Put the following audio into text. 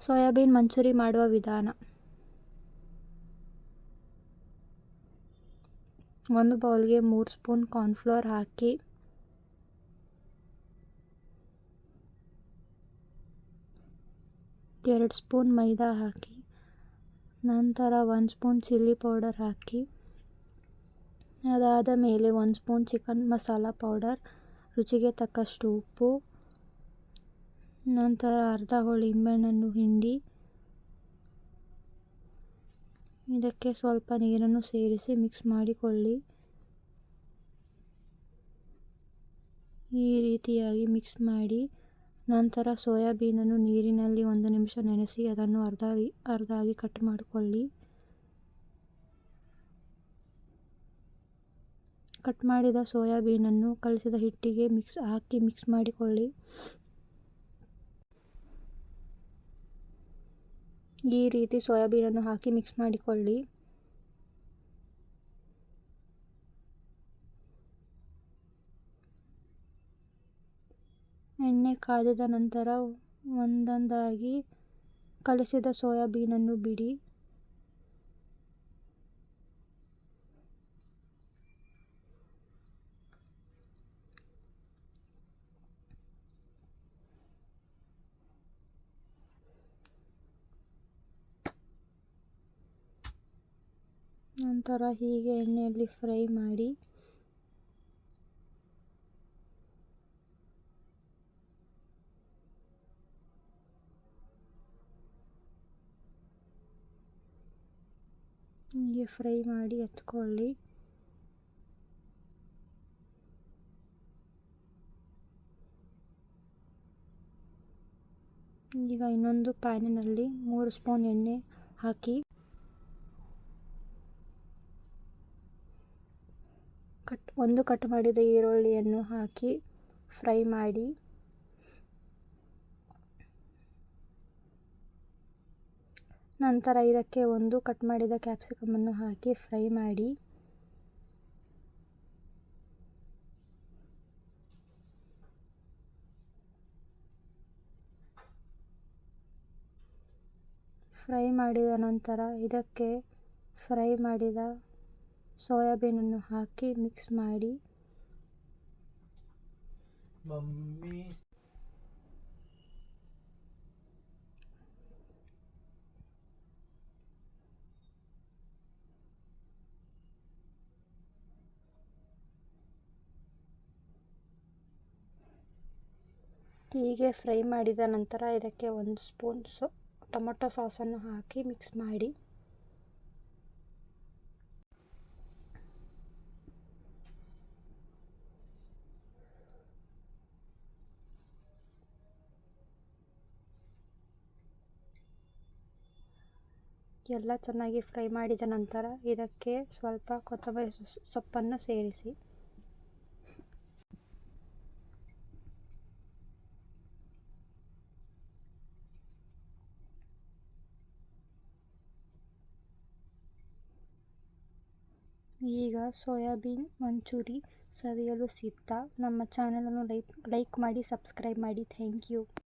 Soybean manchurian ಮಾಡುವ ವಿಧಾನ. ಒಂದು ಬೌಲ್ಗೆ ಮೂರು ಸ್ಪೂನ್ ಕಾರ್ನ್ಫ್ಲೋರ್ ಹಾಕಿ ಎರಡು ಸ್ಪೂನ್ ಮೈದಾ ಹಾಕಿ, ನಂತರ ಒಂದು ಸ್ಪೂನ್ ಚಿಲ್ಲಿ ಪೌಡರ್ ಹಾಕಿ, ಅದಾದ ಮೇಲೆ ಒಂದು ಸ್ಪೂನ್ ಚಿಕನ್ ಮಸಾಲ ಪೌಡರ್, ರುಚಿಗೆ ತಕ್ಕಷ್ಟು ಉಪ್ಪು ನಂತರ ಅರ್ಧ ಹೋಳು ನಿಂಬೆಹಣ್ಣನ್ನು ಹಿಂಡಿ, ಇದಕ್ಕೆ ಸ್ವಲ್ಪ ನೀರನ್ನು ಸೇರಿಸಿ ಮಿಕ್ಸ್ ಮಾಡಿಕೊಳ್ಳಿ. ಈ ರೀತಿಯಾಗಿ ಮಿಕ್ಸ್ ಮಾಡಿ, ನಂತರ ಸೋಯಾಬೀನನ್ನು ನೀರಿನಲ್ಲಿ ಒಂದು ನಿಮಿಷ ನೆನೆಸಿ ಅದನ್ನು ಅರ್ಧ ಅರ್ಧ ಆಗಿ ಕಟ್ ಮಾಡಿಕೊಳ್ಳಿ. ಕಟ್ ಮಾಡಿದ ಸೋಯಾಬೀನನ್ನು ಕಲಸಿದ ಹಿಟ್ಟಿಗೆ ಮಿಕ್ಸ್ ಹಾಕಿ ಮಿಕ್ಸ್ ಮಾಡಿಕೊಳ್ಳಿ. ಈ ರೀತಿ ಸೋಯಾಬೀನನ್ನು ಹಾಕಿ ಮಿಕ್ಸ್ ಮಾಡಿಕೊಳ್ಳಿ. ಎಣ್ಣೆ ಕಾದಿದ ನಂತರ ಒಂದೊಂದಾಗಿ ಕಲಸಿದ ಸೋಯಾಬೀನನ್ನು ಬಿಡಿ. ನಂತರ ಹೀಗೆ ಎಣ್ಣೆಯಲ್ಲಿ ಫ್ರೈ ಮಾಡಿ ಹೀಗೆ ಫ್ರೈ ಮಾಡಿ ಎತ್ಕೊಳ್ಳಿ. ಈಗ ಇನ್ನೊಂದು ಪ್ಯಾನಿನಲ್ಲಿ ಮೂರು ಸ್ಪೂನ್ ಎಣ್ಣೆ ಹಾಕಿ ಒಂದು ಕಟ್ ಮಾಡಿದ ಈರುಳ್ಳಿಯನ್ನು ಹಾಕಿ ಫ್ರೈ ಮಾಡಿ. ನಂತರ ಇದಕ್ಕೆ ಒಂದು ಕಟ್ ಮಾಡಿದ ಕ್ಯಾಪ್ಸಿಕಮನ್ನು ಹಾಕಿ ಫ್ರೈ ಮಾಡಿ. ಫ್ರೈ ಮಾಡಿದ ನಂತರ ಇದಕ್ಕೆ ಫ್ರೈ ಮಾಡಿದ ಸೋಯಾಬೀನನ್ನು ಹಾಕಿ ಮಿಕ್ಸ್ ಮಾಡಿ. ಹೀಗೆ ಫ್ರೈ ಮಾಡಿದ ನಂತರ ಇದಕ್ಕೆ ಒಂದು ಸ್ಪೂನ್ ಸೊ ಟೊಮೊಟೊ ಸಾಸನ್ನು ಹಾಕಿ ಮಿಕ್ಸ್ ಮಾಡಿ. ಎಲ್ಲ ಚೆನ್ನಾಗಿ ಫ್ರೈ ಮಾಡಿದ ನಂತರ ಇದಕ್ಕೆ ಸ್ವಲ್ಪ ಕೊತ್ತಂಬರಿ ಸೊಪ್ಪನ್ನು ಸೇರಿಸಿ. ಈಗ ಸೋಯಾಬೀನ್ ಮಂಚೂರಿ ಸವಿಯಲು ಸಿದ್ಧ. ನಮ್ಮ ಚಾನಲನ್ನು ಲೈಕ್ ಲೈಕ್ ಮಾಡಿ, ಸಬ್ಸ್ಕ್ರೈಬ್ ಮಾಡಿ. Thank you.